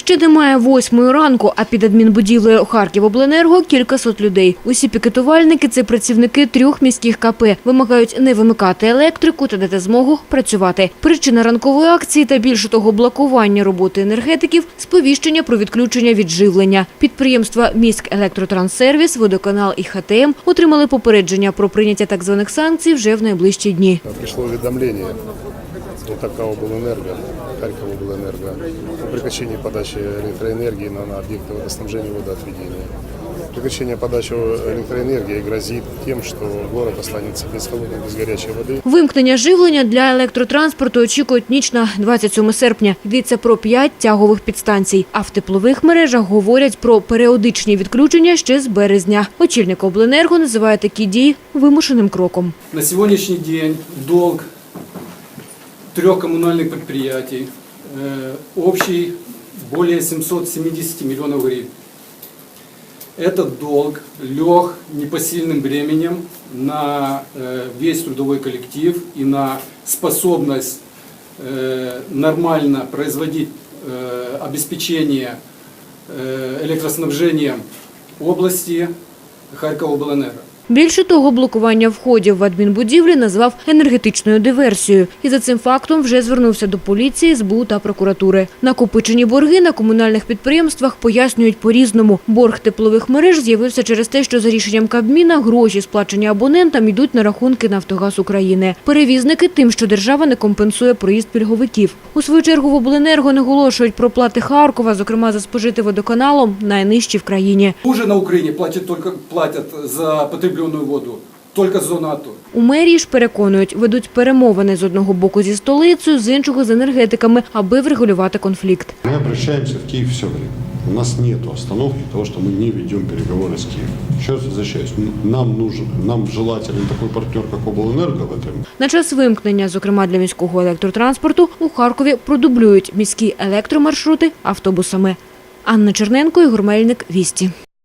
Ще немає восьмої ранку, а під адмінбудівлею Харківобленерго кількасот людей. Усі пікетувальники – це працівники трьох міських КП. Вимагають не вимикати електрику та дати змогу працювати. Причина ранкової акції та більше того блокування роботи енергетиків – сповіщення про відключення від живлення. Підприємства «Міськелектротранссервіс», «Водоканал» і «ХТМ» отримали попередження про прийняття так званих санкцій вже в найближчі дні. Пришло уведомление от Харьковобленерго, Харьковобленерго о прекращении подачи электроэнергии на, на объекты водоснабжения и водоотведения. Прекращение подачи электроэнергии грозит тем, что город останется без холодной, без горячей воды. Вимкнення живлення для електротранспорту очікують ніч на 27 серпня. Йдеться про п'ять тягових підстанцій. А в теплових мережах говорять про періодичні відключення ще з березня. Очільник обленерго називає такі дії вимушеним кроком. На сегодняшний день долг трех коммунальных предприятий э, общий более 770 миллионов гривен. Этот долг лег непосильным бременем на э, весь трудовой коллектив и на способность э, нормально производить обеспечение электроснабжением области Харькова-Обленерго. Більше того, блокування входів в адмінбудівлі назвав енергетичною диверсією. І за цим фактом вже звернувся до поліції, СБУ та прокуратури. Накопичені борги на комунальних підприємствах пояснюють по-різному. Борг теплових мереж з'явився через те, що за рішенням Кабміна гроші, сплачені абонентам, йдуть на рахунки «Нафтогаз України». Перевізники тим, що держава не компенсує проїзд пільговиків. У свою чергу в обленерго наголошують про плати Харкова, зокрема за спожити водоканалом, найнижчі в країні. Хуже на Украине платят только платят за потребленную воду только зона АТО. У мерії ж переконують, ведуть перемовини з одного боку зі столицею, з іншого з енергетиками, аби врегулювати конфлікт. Мы обращаемся в Киев все время. У нас нет остановки того, что мы не ведем переговоры с Киевом. Еще раз возвращаюсь, м- нам нужен, нам желателен такой партнер, как Облэнерго в этом. На час вимкнення, зокрема для міського електротранспорту, у Харкові продублюють міські електромаршрути автобусами. Анна Черненко, Ігор Мельник, Вісті.